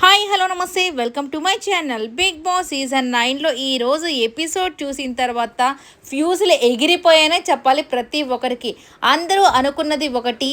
Hi hello నమస్తే. Welcome to my channel Bigg Boss season నైన్లో. ఈరోజు ఎపిసోడ్ చూసిన తర్వాత ఫ్యూజులు ఎగిరిపోయానే చెప్పాలి ప్రతి ఒక్కరికి. అందరూ అనుకున్నది ఒకటి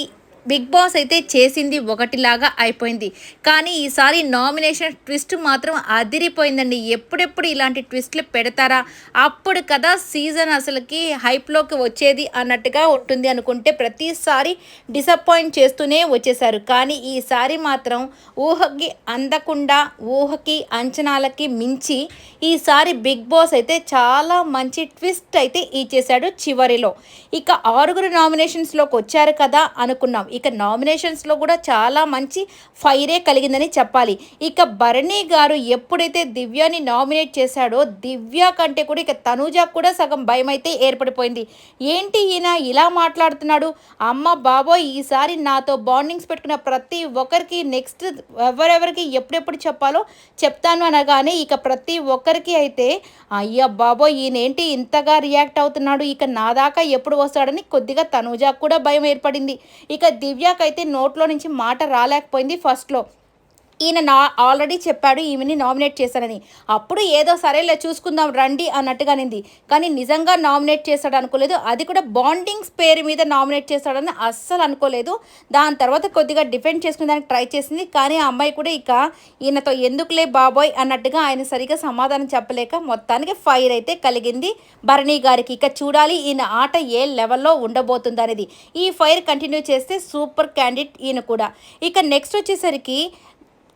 బిగ్ బాస్ అయితే చేసింది ఒకటిలాగా అయిపోయింది. కానీ ఈసారి నామినేషన్ ట్విస్ట్ మాత్రం అదిరిపోయిందండి. ఎప్పుడెప్పుడు ఇలాంటి ట్విస్ట్లు పెడతారా? అప్పుడు కదా సీజన్ అసలుకి హైప్లోకి వచ్చేది అన్నట్టుగా ఉంటుంది అనుకుంటే ప్రతిసారి డిసప్పాయింట్ చేస్తూనే వచ్చేసారు కానీ ఈసారి మాత్రం ఊహకి అందకుండా ఊహకి అంచనాలకి మించి ఈసారి బిగ్ బాస్ అయితే చాలా మంచి ట్విస్ట్ అయితే ఇచ్చేశాడు చివరిలో. ఇక ఆరుగురు నామినేషన్స్లోకి వచ్చారు కదా అనుకున్నాం. ఇక నామినేషన్స్లో కూడా చాలా మంచి ఫైరే కలిగిందని చెప్పాలి. ఇక భరణి గారు ఎప్పుడైతే దివ్యాని నామినేట్ చేశాడో దివ్య కంటే కూడా ఇక తనూజ కూడా సగం భయం అయితే ఏర్పడిపోయింది. ఏంటి ఈయన ఇలా మాట్లాడుతున్నాడు? అమ్మ బాబోయ్ ఈసారి నాతో బాండింగ్స్ పెట్టుకున్న ప్రతి ఒక్కరికి నెక్స్ట్ ఎవరెవరికి ఎప్పుడెప్పుడు చెప్పాలో చెప్తాను అనగానే ఇక ప్రతి ఒక్కరికి అయితే అయ్యా బాబోయ్ ఈయనేంటి ఇంతగా రియాక్ట్ అవుతున్నాడు? ఇక నా దాకా ఎప్పుడు వస్తాడని కొద్దిగా తనూజ కూడా భయం ఏర్పడింది. ఇక దివ్యాకైతే నోట్లో నుంచి మాట రాలేకపోయింది ఫస్ట్లో. ఈయన నా ఆల్రెడీ చెప్పాడు ఈమెని నామినేట్ చేశానని. అప్పుడు ఏదో సరేలే చూసుకుందాం రండి అన్నట్టుగా అనింది. కానీ నిజంగా నామినేట్ చేశాడు అనుకోలేదు. అది కూడా బాండింగ్స్ పేరు మీద నామినేట్ చేశాడని అస్సలు అనుకోలేదు. దాని తర్వాత కొద్దిగా డిఫెండ్ చేసుకునేదానికి ట్రై చేసింది. కానీ ఆ అమ్మాయి కూడా ఇక ఈయనతో ఎందుకులే బాబోయ్ అన్నట్టుగా ఆయన సరిగా సమాధానం చెప్పలేక మొత్తానికి ఫైర్ అయితే కలిగింది. భరణి గారికి ఇక చూడాలి ఈయన ఆట ఏ లెవెల్లో ఉండబోతుంది అనేది ఈ ఫైర్ కంటిన్యూ చేస్తే సూపర్ క్యాండిడేట్ ఈయన కూడా. ఇక నెక్స్ట్ వచ్చేసరికి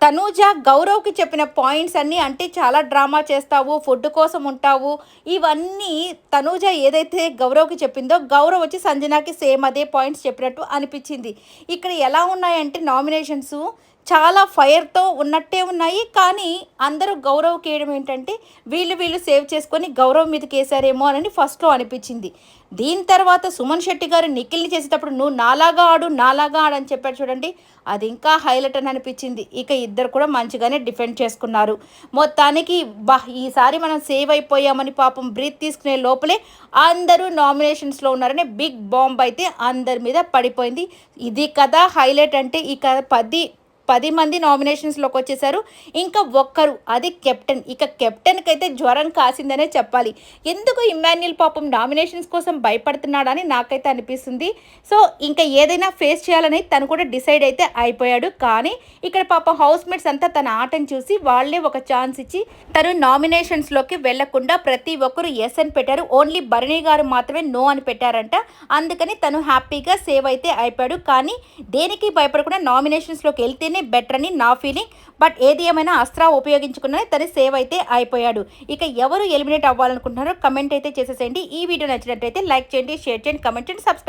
తనూజ గౌరవ్కి చెప్పిన పాయింట్స్ అన్నీ అంటే చాలా డ్రామా చేస్తావు ఫుడ్ కోసం ఉంటావు ఇవన్నీ తనూజ ఏదైతే గౌరవ్కి చెప్పిందో గౌరవ్ వచ్చి సంజనాకి సేమ్ అదే పాయింట్స్ చెప్పినట్టు అనిపించింది. ఇక్కడ ఎలా ఉన్నాయంటే నామినేషన్స్ చాలా ఫైర్తో ఉన్నట్టే ఉన్నాయి కానీ అందరూ గౌరవ్ కేయడం ఏంటంటే వీళ్ళు వీళ్ళు సేవ్ చేసుకొని గౌరవ్ మీదకి వేసారేమో అని ఫస్ట్లో అనిపించింది. దీని తర్వాత సుమన్ శెట్టి గారు నిఖిల్ని చేసేటప్పుడు నువ్వు నాలాగా ఆడు నాలాగా ఆడు అని చెప్పాడు చూడండి. అది ఇంకా హైలైట్ అని అనిపించింది. ఇక ఇద్దరు కూడా మంచిగానే డిఫెండ్ చేసుకున్నారు. మొత్తానికి బా ఈసారి మనం సేవ్ అయిపోయామని పాపం బ్రీత్ తీసుకునే లోపలే అందరూ నామినేషన్స్లో ఉన్నారని బిగ్ బాంబ్ అయితే అందరి మీద పడిపోయింది. ఇది కథ హైలైట్ అంటే ఈ కథ పది పది మంది నామినేషన్స్లోకి వచ్చేసారు. ఇంకా ఒక్కరు అది కెప్టెన్ ఇక కెప్టెన్కి అయితే జ్వరం కాసిందనే చెప్పాలి. ఎందుకు ఇమాన్యుల్ పాపం నామినేషన్స్ కోసం భయపడుతున్నాడని నాకైతే అనిపిస్తుంది. సో ఇంకా ఏదైనా ఫేస్ చేయాలని తను కూడా డిసైడ్ అయితే అయిపోయాడు. కానీ ఇక్కడ పాపం హౌస్ మేట్స్ అంతా తన ఆటను చూసి వాళ్ళే ఒక ఛాన్స్ ఇచ్చి తను నామినేషన్స్లోకి వెళ్ళకుండా ప్రతి ఒక్కరు ఎస్ అని పెట్టారు. ఓన్లీ భరణి గారు మాత్రమే నో అని పెట్టారంట. అందుకని తను హ్యాపీగా సేవ్ అయితే అయిపోయాడు. కానీ దేనికి భయపడకుండా నామినేషన్స్లోకి వెళ్తేనే బెటర్ అని నా ఫీలింగ్ బట్ ఏది ఏమైనా అస్త్రా ఉపయోగించుకున్న తను సేవ్ అయితే అయిపోయాడు. ఇక ఎవరు ఎలిమినేట్ అవ్వాలనుకుంటున్నారో కమెంట్ అయితే చేసేసేయండి. ఈ వీడియో నచ్చినట్టయితే లైక్ చేయండి షేర్ చేయండి కమెంట్ చేయండి సబ్స్క్రైబ్